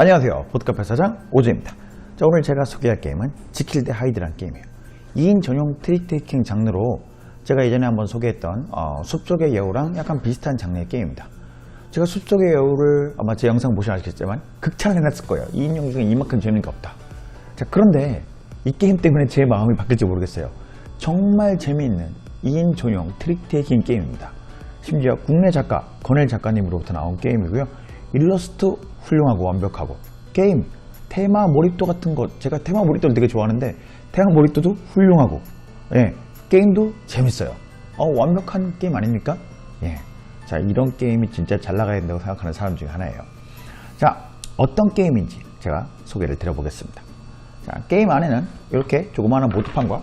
안녕하세요. 보드카페 사장 오주입니다. 자, 오늘 제가 소개할 게임은 지킬 대 하이드라는 게임이에요. 2인 전용 트릭테이킹 장르로 제가 예전에 한번 소개했던 어, 숲속의 여우랑 약간 비슷한 장르의 게임입니다. 제가 숲속의 여우를 아마 제 영상 보시면 아시겠지만 극찬해놨을 거예요. 2인용 중에 이만큼 재미가 없다. 자, 그런데 이 게임 때문에 제 마음이 바뀔지 모르겠어요. 정말 재미있는 2인 전용 트릭테이킹 게임입니다. 심지어 국내 작가 건엘 작가님으로부터 나온 게임이고요. 일러스트 훌륭하고 완벽하고 게임 테마 몰입도 같은 것 제가 테마 몰입도를 되게 좋아하는데 테마 몰입도도 훌륭하고 예 게임도 재밌어요. 어 완벽한 게임 아닙니까? 예. 자 이런 게임이 진짜 잘 나가야 된다고 생각하는 사람 중에 하나예요. 자 어떤 게임인지 제가 소개를 드려보겠습니다. 자 게임 안에는 이렇게 조그마한 보드판과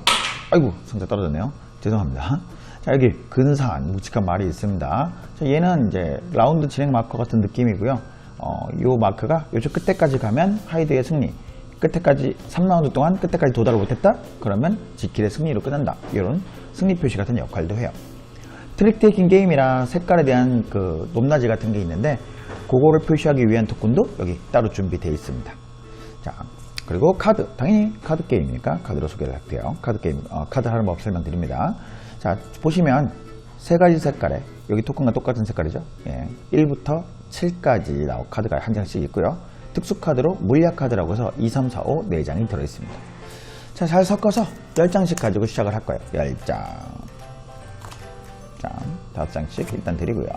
아이고 상자 떨어졌네요. 죄송합니다. 자 여기 근사한 묵직한 말이 있습니다. 자, 얘는 이제 라운드 진행 마커 같은 느낌이고요. 어, 요 마크가 요쪽 끝에까지 가면 하이드의 승리. 끝에까지 3라운드 동안 끝에까지 도달을 못했다? 그러면 지킬의 승리로 끝난다. 이런 승리 표시 같은 역할도 해요. 트릭 테이킹 게임이라 색깔에 대한 그 높낮이 같은 게 있는데 그거를 표시하기 위한 토큰도 여기 따로 준비되어 있습니다. 자 그리고 카드 당연히 카드 게임이니까 카드로 소개를 할게요. 카드 게임 어, 카드 하는 법 설명드립니다. 자 보시면 세 가지 색깔에 여기 토큰과 똑같은 색깔이죠. 예, 1부터 7까지 나온 카드가 한 장씩 있고요. 특수 카드로 물약 카드라고 해서 2, 3, 4, 5 4장이 들어있습니다. 자, 잘 섞어서 10장씩 가지고 시작을 할 거예요. 10장. 자, 5장씩 일단 드리고요.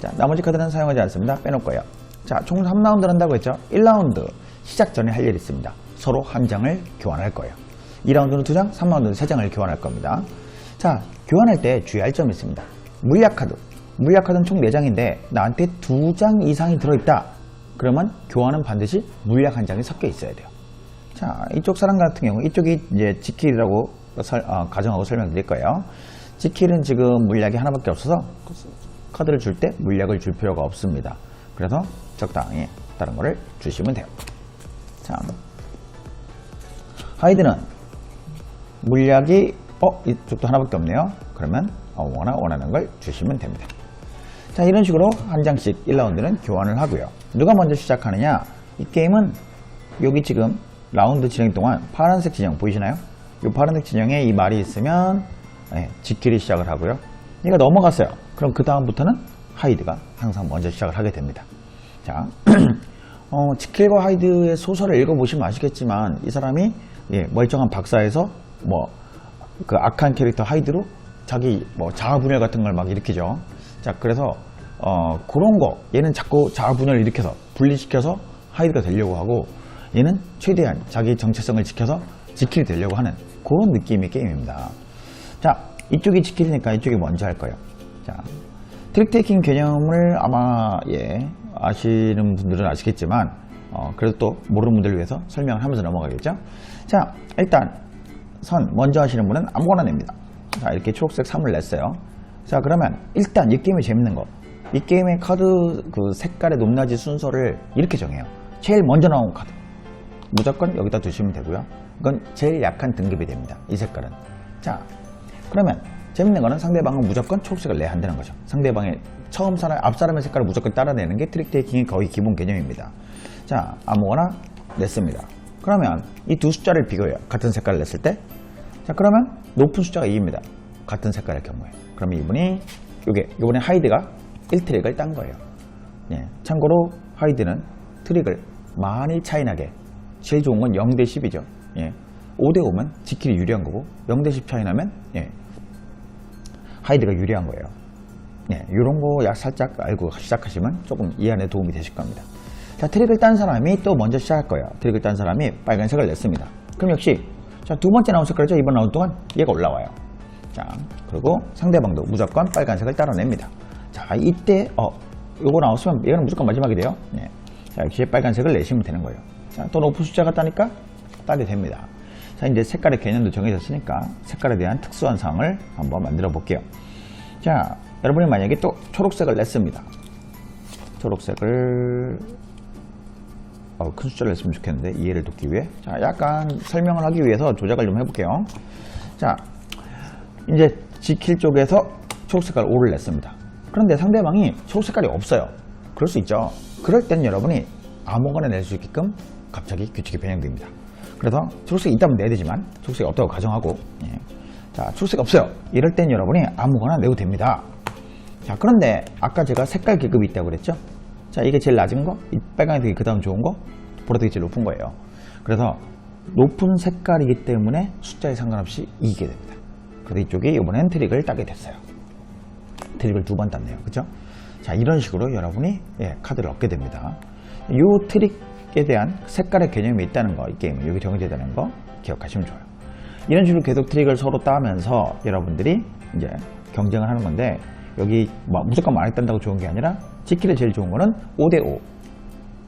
자, 나머지 카드는 사용하지 않습니다. 빼놓을 거예요. 자, 총 3라운드를 한다고 했죠? 1라운드 시작 전에 할 일이 있습니다. 서로 한 장을 교환할 거예요. 2라운드는 2장, 3라운드는 3장을 교환할 겁니다. 자, 교환할 때 주의할 점이 있습니다. 물약 카드. 물약 카드는 총 4장인데 나한테 2장 이상이 들어있다. 그러면 교환은 반드시 물약 한 장이 섞여 있어야 돼요. 자, 이쪽 사람 같은 경우 이쪽이 이제 지킬이라고 설- 어, 가정하고 설명드릴 거예요. 지킬은 지금 물약이 하나밖에 없어서 카드를 줄 때 물약을 줄 필요가 없습니다. 그래서 적당히 다른 거를 주시면 돼요. 자, 하이드는 물약이 어 이쪽도 하나밖에 없네요. 그러면 아무거나 원하는 걸 주시면 됩니다. 자 이런 식으로 한 장씩 1라운드는 교환을 하고요. 누가 먼저 시작하느냐? 이 게임은 여기 지금 라운드 진행 동안 파란색 진영 보이시나요? 이 파란색 진영에 이 말이 있으면 네, 지킬이 시작을 하고요. 얘가 넘어갔어요. 그럼 그 다음부터는 하이드가 항상 먼저 시작을 하게 됩니다. 자, 어, 지킬과 하이드의 소설을 읽어보시면 아시겠지만 이 사람이 예, 멀쩡한 박사에서 뭐 그 악한 캐릭터 하이드로 자기 뭐 자아분열 같은 걸 막 일으키죠. 자, 그래서 어, 그런 거 얘는 자꾸 자아분열을 일으켜서 분리시켜서 하이드가 되려고 하고 얘는 최대한 자기 정체성을 지켜서 지킬이 되려고 하는 그런 느낌의 게임입니다. 자, 이쪽이 지킬이니까 이쪽이 먼저 할 거예요. 자, 트릭테이킹 개념을 아마 예, 아시는 분들은 아시겠지만 어, 그래도 또 모르는 분들을 위해서 설명을 하면서 넘어가겠죠. 자, 일단 선 먼저 하시는 분은 아무거나 냅니다. 자, 이렇게 초록색 3을 냈어요. 자, 그러면 일단 이 게임이 재밌는 거. 이 게임의 카드 그 색깔의 높낮이 순서를 이렇게 정해요. 제일 먼저 나온 카드. 무조건 여기다 두시면 되고요. 이건 제일 약한 등급이 됩니다. 이 색깔은. 자, 그러면 재밌는 거는 상대방은 무조건 초록색을 내야 한다는 거죠. 상대방의 처음 사람, 앞 사람의 색깔을 무조건 따라내는 게 트릭 테이킹의 거의 기본 개념입니다. 자, 아무거나 냈습니다. 그러면 이 두 숫자를 비교해요. 같은 색깔을 냈을 때. 자, 그러면 높은 숫자가 2입니다. 같은 색깔의 경우에. 그러면 이분이, 요게, 이번에 하이드가 1트릭을 딴 거예요. 예, 참고로 하이드는 트릭을 많이 차이나게 제일 좋은 건 0대 10이죠. 예. 5대 5면 지킬이 유리한 거고 0대 10 차이 나면 예. 하이드가 유리한 거예요. 예, 이런 거 약 살짝 알고 시작하시면 조금 데 도움이 되실 겁니다. 자, 트릭을 딴 사람이 또 먼저 시작할 거예요. 트릭을 딴 사람이 빨간색을 냈습니다. 그럼 역시 자, 두 번째 나온 색깔이죠. 이번 라운드 동안 얘가 올라와요. 자, 그리고 상대방도 무조건 빨간색을 따라냅니다. 자, 이때 어, 요거 나왔으면 얘는 무조건 마지막이 돼요. 예. 자, 역시 빨간색을 내시면 되는 거예요. 자, 또 높은 숫자가 따니까 따게 됩니다. 자, 이제 색깔의 개념도 정해졌으니까 색깔에 대한 특수한 상황을 한번 만들어 볼게요. 자, 여러분이 만약에 또 초록색을 냈습니다. 초록색을 어, 큰 숫자를 냈으면 좋겠는데 이해를 돕기 위해 자 약간 설명을 하기 위해서 조작을 좀 해볼게요 자 이제 지킬 쪽에서 초록색깔 5를 냈습니다 그런데 상대방이 초록색깔이 없어요 그럴 수 있죠. 그럴 땐 여러분이 아무거나 낼 수 있게끔 갑자기 규칙이 변형됩니다. 그래서 초록색이 있다면 내야 되지만 초록색이 없다고 가정하고 예. 자 초록색 없어요. 이럴 땐 여러분이 아무거나 내도 됩니다. 자 그런데 아까 제가 색깔 계급이 있다고 그랬죠. 자 이게 제일 낮은 거, 이 빨간색이 그 다음 좋은 거, 보라색이 제일 높은 거예요. 그래서 높은 색깔이기 때문에 숫자에 상관없이 이기게 됩니다. 그래서 이쪽이 이번엔 트릭을 따게 됐어요. 트릭을 두 번 땄네요. 그죠? 자, 이런 식으로 여러분이 예, 카드를 얻게 됩니다. 이 트릭 에 대한 색깔의 개념이 있다는 거, 이 게임은 여기 정해져있다는 거 기억하시면 좋아요. 이런 식으로 계속 트릭을 서로 따면서 여러분들이 이제 경쟁을 하는 건데 여기 뭐 무조건 많이 딴다고 좋은 게 아니라 지키를 제일 좋은 거는 5대5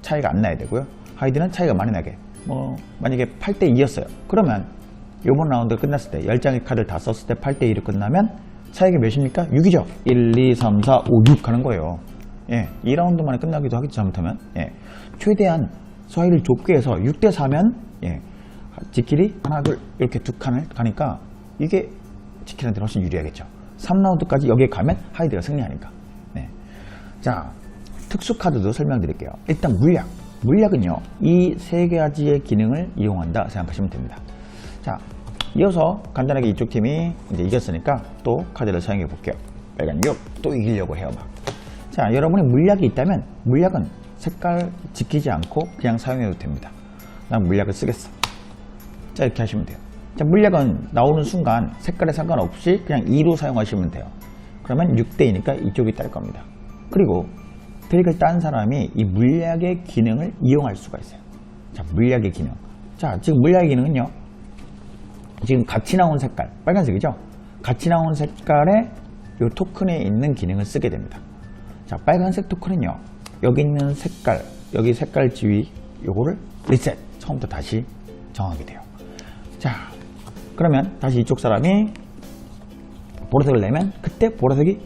차이가 안 나야 되고요. 하이드는 차이가 많이 나게 뭐 만약에 8대2였어요. 그러면 이번 라운드 끝났을 때 10장의 카드를 다 썼을 때 8대2로 끝나면 차이가 몇입니까? 6이죠. 1, 2, 3, 4, 5, 6 하는 거예요. 예, 2라운드 만에 끝나기도 하겠죠, 잘못하면. 예, 최대한 사이를 좁게 해서 6대 4면, 예, 지킬이 하나, 둘, 이렇게 두 칸을 가니까 이게 지킬한테 훨씬 유리하겠죠. 3라운드까지 여기에 가면 하이드가 승리하니까. 네. 자, 특수 카드도 설명드릴게요. 일단 물약. 물약은요, 이 세 가지의 기능을 이용한다 생각하시면 됩니다. 자, 이어서 간단하게 이쪽 팀이 이제 이겼으니까 또 카드를 사용해 볼게요. 빨간 6, 또 이기려고 해요, 막. 자, 여러분이 물약이 있다면 물약은 색깔 지키지 않고 그냥 사용해도 됩니다. 난 물약을 쓰겠어. 자, 이렇게 하시면 돼요. 자, 물약은 나오는 순간 색깔에 상관없이 그냥 2로 사용하시면 돼요. 그러면 6대2니까 이쪽이 딸 겁니다. 그리고 트릭을 딴 사람이 이 물약의 기능을 이용할 수가 있어요. 자, 물약의 기능. 자, 지금 물약의 기능은요. 지금 같이 나온 색깔, 빨간색이죠? 같이 나온 색깔의 이 토큰에 있는 기능을 쓰게 됩니다. 자, 빨간색 토큰은요. 여기 있는 색깔, 여기 색깔 지위 요거를 리셋, 처음부터 다시 정하게 돼요. 자, 그러면 다시 이쪽 사람이 보라색을 내면 그때 보라색이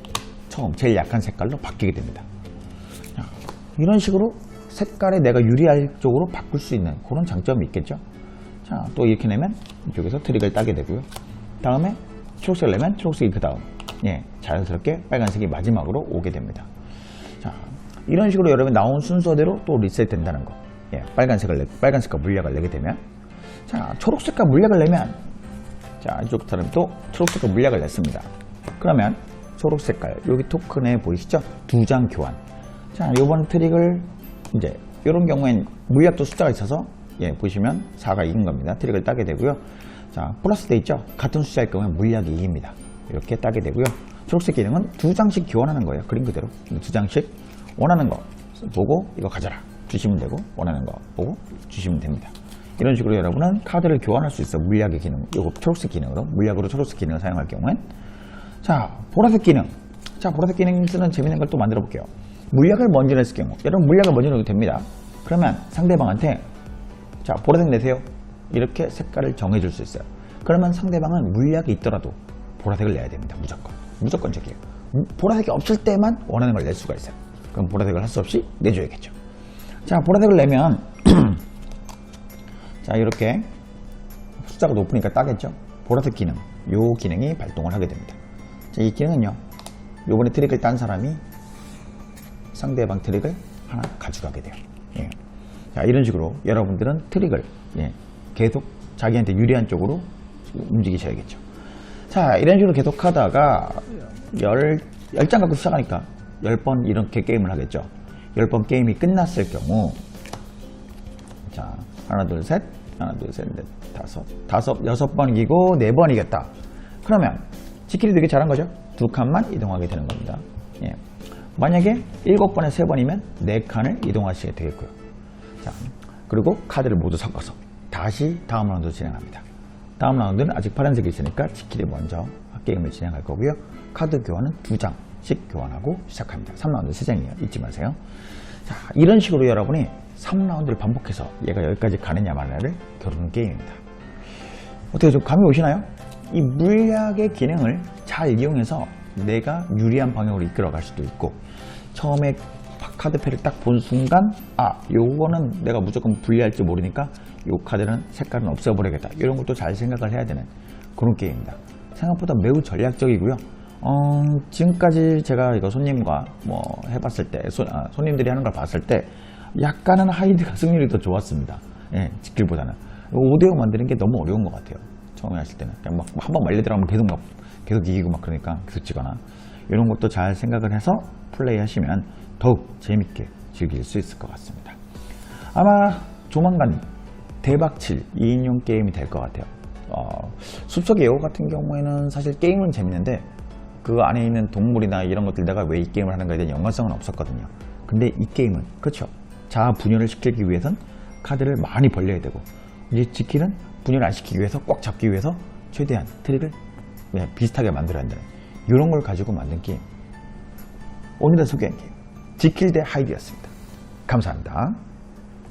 처음 제일 약한 색깔로 바뀌게 됩니다. 자, 이런 식으로 색깔에 내가 유리할 쪽으로 바꿀 수 있는 그런 장점이 있겠죠. 자, 또 이렇게 내면 이쪽에서 트릭을 따게 되고요. 다음에 초록색을 내면 초록색이 그 다음. 예, 자연스럽게 빨간색이 마지막으로 오게 됩니다. 자, 이런 식으로 여러분 나온 순서대로 또 리셋 된다는 거. 예, 빨간색을 내, 빨간색과 물약을 내게 되면. 자, 초록색과 물약을 내면. 자, 이쪽 사람이 또 초록색과 물약을 냈습니다. 그러면 초록 색깔, 여기 토큰에 보이시죠? 두 장 교환. 자, 요번 트릭을 이제 이런 경우엔 물약도 숫자가 있어서 예, 보시면 4가 이긴 겁니다. 트릭을 따게 되고요. 자, 플러스 돼 있죠? 같은 숫자일 경우에 물약이 이깁니다. 이렇게 따게 되고요. 초록색 기능은 두 장씩 교환하는 거예요. 그림 그대로. 두 장씩 원하는 거 보고 이거 가져라. 주시면 되고 원하는 거 보고 주시면 됩니다. 이런 식으로 여러분은 카드를 교환할 수 있어요. 물약의 기능. 이거 초록색 기능으로. 물약으로 초록색 기능을 사용할 경우엔. 자, 보라색 기능. 자, 보라색 기능 쓰는 재밌는 걸 또 만들어 볼게요. 물약을 먼저 냈을 경우. 여러분 물약을 먼저 내도 됩니다. 그러면 상대방한테 자, 보라색 내세요. 이렇게 색깔을 정해줄 수 있어요. 그러면 상대방은 물약이 있더라도 보라색을 내야 됩니다. 무조건. 무조건적이에요. 음, 보라색이 없을 때만 원하는 걸 낼 수가 있어요. 그럼 보라색을 할 수 없이 내줘야겠죠. 자, 보라색을 내면 자, 이렇게 숫자가 높으니까 따겠죠. 보라색 기능, 요 기능이 발동을 하게 됩니다. 자, 이 기능은요. 요번에 트릭을 딴 사람이 상대방 트릭을 하나 가져가게 돼요. 예. 자, 이런 식으로 여러분들은 트릭을 예, 계속 자기한테 유리한 쪽으로 움직이셔야겠죠. 자, 이런 식으로 계속 하다가 열, 열장 갖고 시작하니까 열번 이렇게 게임을 하겠죠. 열번 게임이 끝났을 경우 자, 하나, 둘, 셋, 하나, 둘, 셋, 넷, 다섯, 다섯, 여섯 번 이기고 네 번 이겼다. 그러면 지킬이 되게 잘한 거죠. 두 칸만 이동하게 되는 겁니다. 예. 만약에 일곱 번에 세 번이면 네 칸을 이동하시게 되겠고요. 자, 그리고 카드를 모두 섞어서 다시 다음 라운드 진행합니다. 다음 라운드는 아직 파란색이 있으니까 지킬이 먼저 게임을 진행할 거고요. 카드 교환은 두 장 씩 교환하고 시작합니다. 3라운드 세 장이에요. 잊지 마세요. 자, 이런 식으로 여러분이 3라운드를 반복해서 얘가 여기까지 가느냐 마느냐를 겨루는 게임입니다. 어떻게 좀 감이 오시나요? 이 물약의 기능을 잘 이용해서 내가 유리한 방향으로 이끌어 갈 수도 있고 처음에 카드패를 딱 본 순간 아 요거는 내가 무조건 불리할지 모르니까 요 카드는 색깔은 없애버리겠다 이런 것도 잘 생각을 해야 되는 그런 게임입니다 생각보다 매우 전략적이고요 어, 지금까지 제가 이거 손님과 뭐 해봤을 때, 손, 아, 손님들이 하는 걸 봤을 때, 약간은 하이드가 승률이 더 좋았습니다. 예, 직길보다는. 5대5 만드는 게 너무 어려운 것 같아요. 처음에 하실 때는. 그냥 막 한번 말려 들어가면 계속 막, 계속 이기고 막 그러니까 계속 지거나. 이런 것도 잘 생각을 해서 플레이 하시면 더욱 재밌게 즐길 수 있을 것 같습니다. 아마 조만간 대박칠 2인용 게임이 될 것 같아요. 어, 숲속 예오 같은 경우에는 사실 게임은 재밌는데 그 안에 있는 동물이나 이런 것들 내가 왜 이 게임을 하는가에 대한 연관성은 없었거든요. 근데 이 게임은 그렇죠. 자아 분열을 시키기 위해선 카드를 많이 벌려야 되고 이제 지키는 분열 안 시키기 위해서 꽉 잡기 위해서 최대한 트릭을 네, 비슷하게 만들어야 한다는 이런 걸 가지고 만든 게임. 오늘의 소개한 게임 지킬 대 하이드였습니다. 감사합니다.